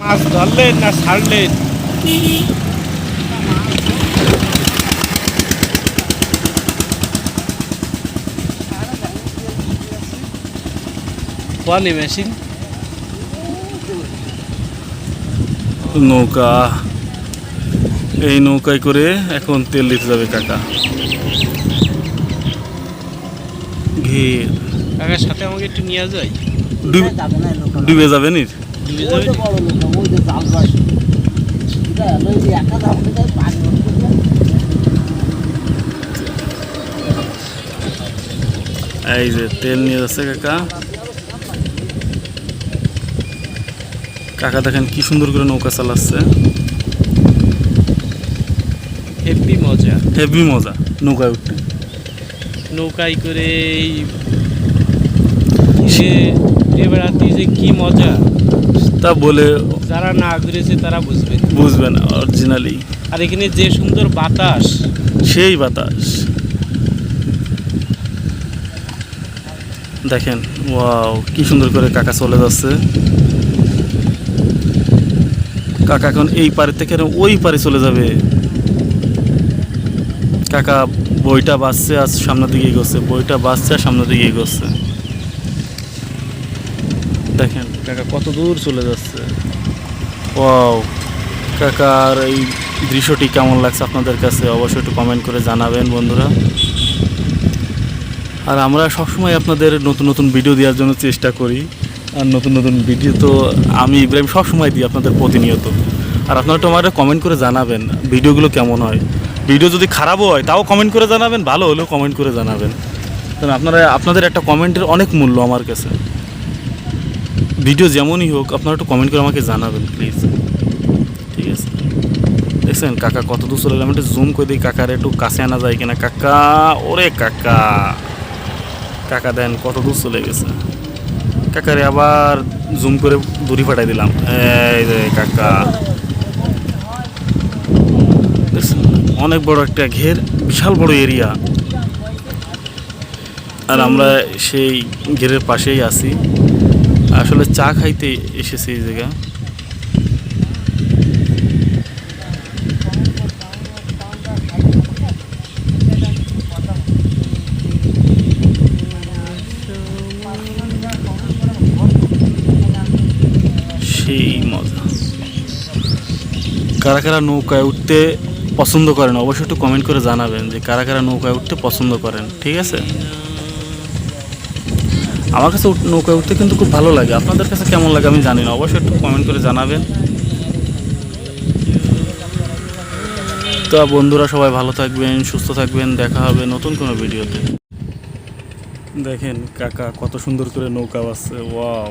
মাছ ধরলেন না ছাড়লেন? পানি মেশিন নৌকা। এই নৌকায় করে এখন তেল দিতে যাবে কাকা। ঘের কাকার সাথে আমাকে একটু নিয়ে যায় ডুবে যাবে না? যে যে যে এই যে তেল নিয়ে যাচ্ছে কাকা। কাকা দেখেন কি সুন্দর করে নৌকা চালাচ্ছে। হেভি মজা। হেভি মজা নৌকায় উঠতে। নৌকায় করে এই সে বেড়াতে যে কি মজা। তা বলে যারা না ঘুরেছে তারা বুঝবে বুঝবে না অরিজিনালি আর এখানে যে সুন্দর বাতাস। সেই বাতাস। দেখেন ওয়াও কি সুন্দর করে কাকা চলে যাচ্ছে। কাকা এখন এই পারে থেকে ওই পারে চলে যাবে। কাকা বইটা বাজছে আর সামনের দিকে এগোচ্ছে বইটা বাজছে আর সামনের দিকে এগোচ্ছে। দেখেন, কাকা কত দূর চলে যাচ্ছে। ওয়াও কাকার এই দৃশ্যটি কেমন লাগছে আপনাদের কাছে? অবশ্যই একটু কমেন্ট করে জানাবেন, বন্ধুরা। আর আমরা সবসময় আপনাদের নতুন নতুন ভিডিও দেওয়ার জন্য চেষ্টা করি। আর নতুন নতুন ভিডিও তো আমি ইব্রাহিম সবসময় দিই আপনাদের প্রতিনিয়ত। আর আপনারা একটু আমার কমেন্ট করে জানাবেন ভিডিওগুলো কেমন হয়। ভিডিও যদি খারাপও হয়, তাও কমেন্ট করে জানাবেন, ভালো হলেও কমেন্ট করে জানাবেন। কারণ আপনারা, আপনাদের একটা কমেন্টের অনেক মূল্য আমার কাছে। ভিডিও যেমনই হোক, আপনারা একটু কমেন্ট করে আমাকে জানাবেন প্লিজ ঠিক আছে? দেখছেন, কাকা কত দূর চলে গেলাম একটু জুম করে দিই কাকার একটু কাছে আনা যায় কিনা। কাকা, ওরে কাকা! কাকা, দেন, কত দূর চলে গেছে? কাকারে আবার জুম করে দূরি পাঠাই দিলাম। এই কাকা। দেখছেন? অনেক বড় একটা ঘের, বিশাল বড় এরিয়া আর আমরা সেই ঘেরের পাশেই আছি। আসলে চা খাইতে এসেছি এই জায়গা। সেই মজা। কারা কারা নৌকায় উঠতে পছন্দ করেন, অবশ্যই একটু কমেন্ট করে জানাবেন যে কারা কারা নৌকায় উঠতে পছন্দ করেন, ঠিক আছে? আমার কাছে নৌকায় উঠতে কিন্তু খুব ভালো লাগে। আপনাদের কাছে কেমন লাগে আমি জানি না। অবশ্যই একটু কমেন্ট করে জানাবেন। তো বন্ধুরা, সবাই ভালো থাকবেন, সুস্থ থাকবেন। দেখা হবে নতুন কোনো ভিডিওতে। দেখেন কাকা, কত সুন্দর করে নৌকা বাসছে ওয়াও